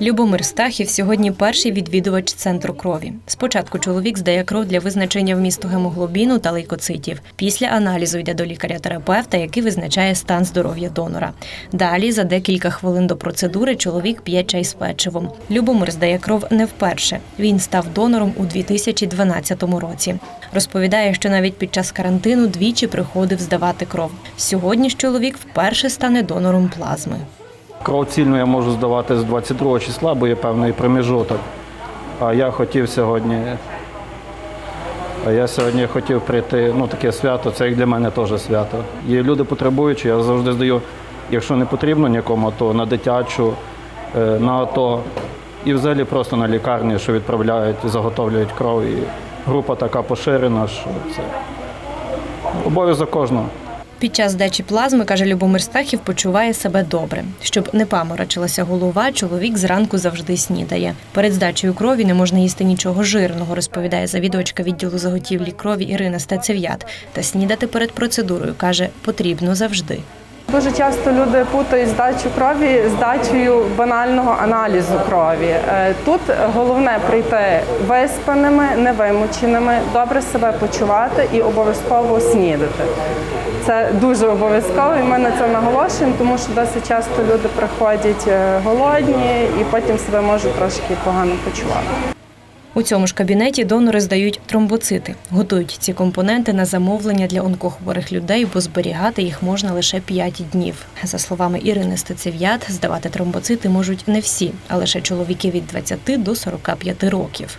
Любомир Стахів сьогодні перший відвідувач центру крові. Спочатку чоловік здає кров для визначення вмісту гемоглобіну та лейкоцитів. Після аналізу йде до лікаря-терапевта, який визначає стан здоров'я донора. Далі, за декілька хвилин до процедури, чоловік п'є чай з печивом. Любомир здає кров не вперше. Він став донором у 2012 році. Розповідає, що навіть під час карантину двічі приходив здавати кров. Сьогодні ж чоловік вперше стане донором плазми. Кров цільну я можу здавати з 22 числа, бо є певний проміжуток. А я хотів сьогодні. А я сьогодні хотів прийти, ну таке свято, це як для мене теж свято. Є люди потребуючі, я завжди здаю, якщо не потрібно нікому, то на дитячу, е, на АТО і взагалі просто на лікарні, що відправляють, заготовлюють кров. І група така поширена, що це обов'язок кожного. Під час здачі плазми, каже Любомир Стахів, почуває себе добре. Щоб не паморочилася голова, чоловік зранку завжди снідає. Перед здачею крові не можна їсти нічого жирного, розповідає завідувачка відділу заготівлі крові Ірина Стецев'ят. Та снідати перед процедурою каже, потрібно завжди. Дуже часто люди путають здачу крові з здачею банального аналізу крові. Е, Тут головне прийти виспаними, невимученими, добре себе почувати і обов'язково снідати. Це дуже обов'язково, і ми на це наголошуємо, тому що досить часто люди приходять е, голодні і потім себе можуть трошки погано почувати. У цьому ж кабінеті донори здають тромбоцити. Готують ці компоненти на замовлення для онкохворих людей, бо зберігати їх можна лише 5 днів. За словами Ірини Стецев'ят, здавати тромбоцити можуть не всі, а лише чоловіки від 20 до 45 років.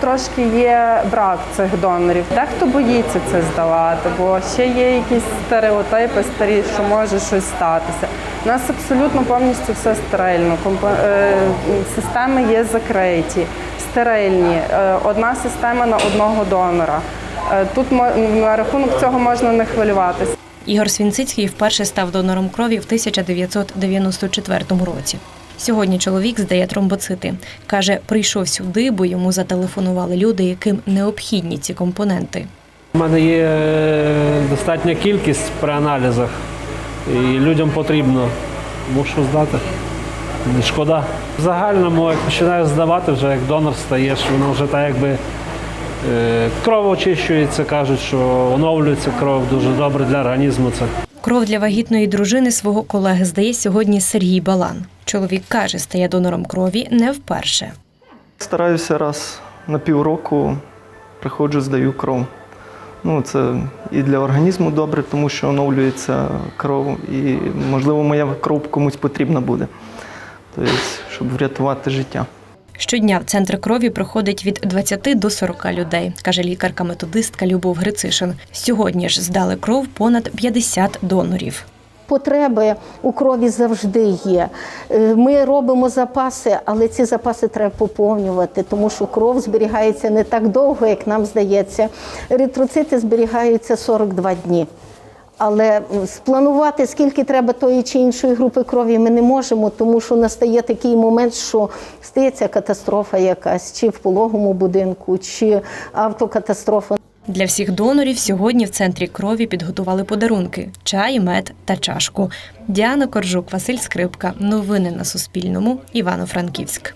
Трошки є брак цих донорів. Дехто боїться це здавати, бо ще є якісь стереотипи старі, що може щось статися. У нас абсолютно повністю все стерильно. Е, Системи є закриті, стерильні. Е, Одна система на одного донора. Е, Тут на рахунок цього можна не хвилюватися. Ігор Свінцицький вперше став донором крові в 1994 році. Сьогодні чоловік здає тромбоцити. Каже, прийшов сюди, бо йому зателефонували люди, яким необхідні ці компоненти. У мене є е, достатня кількість при аналізах, і людям потрібно. Мушу здати. Не шкода. В загальному, як починаєш здавати, вже як донор стаєш, воно вже так якби е, кров очищується, кажуть, що оновлюється кров дуже добре для організму. Це Кров для вагітної дружини свого колеги здає сьогодні Сергій Балан. Чоловік каже, стає донором крові не вперше. Стараюся раз на півроку приходжу, здаю кров. Ну, це і для організму добре, тому що оновлюється кров, і, можливо, моя кров комусь потрібна буде. Тобто, щоб врятувати життя. Щодня в центр крові приходить від 20 до 40 людей, каже лікарка-методистка Любов Грицишин. Сьогодні ж здали кров понад 50 донорів. Потреби у крові завжди є. Е, Ми робимо запаси, але ці запаси треба поповнювати, тому що кров зберігається не так довго, як нам здається. Еритроцити зберігаються 42 дні. Але спланувати, скільки треба тої чи іншої групи крові, ми не можемо, тому що настає такий момент, що стається катастрофа якась, чи в пологому будинку, чи автокатастрофа. Для всіх донорів сьогодні в центрі крові підготували подарунки: чай, мед та чашку. Діана Коржук, Василь Скрипка. Новини на Суспільному. Івано-Франківськ.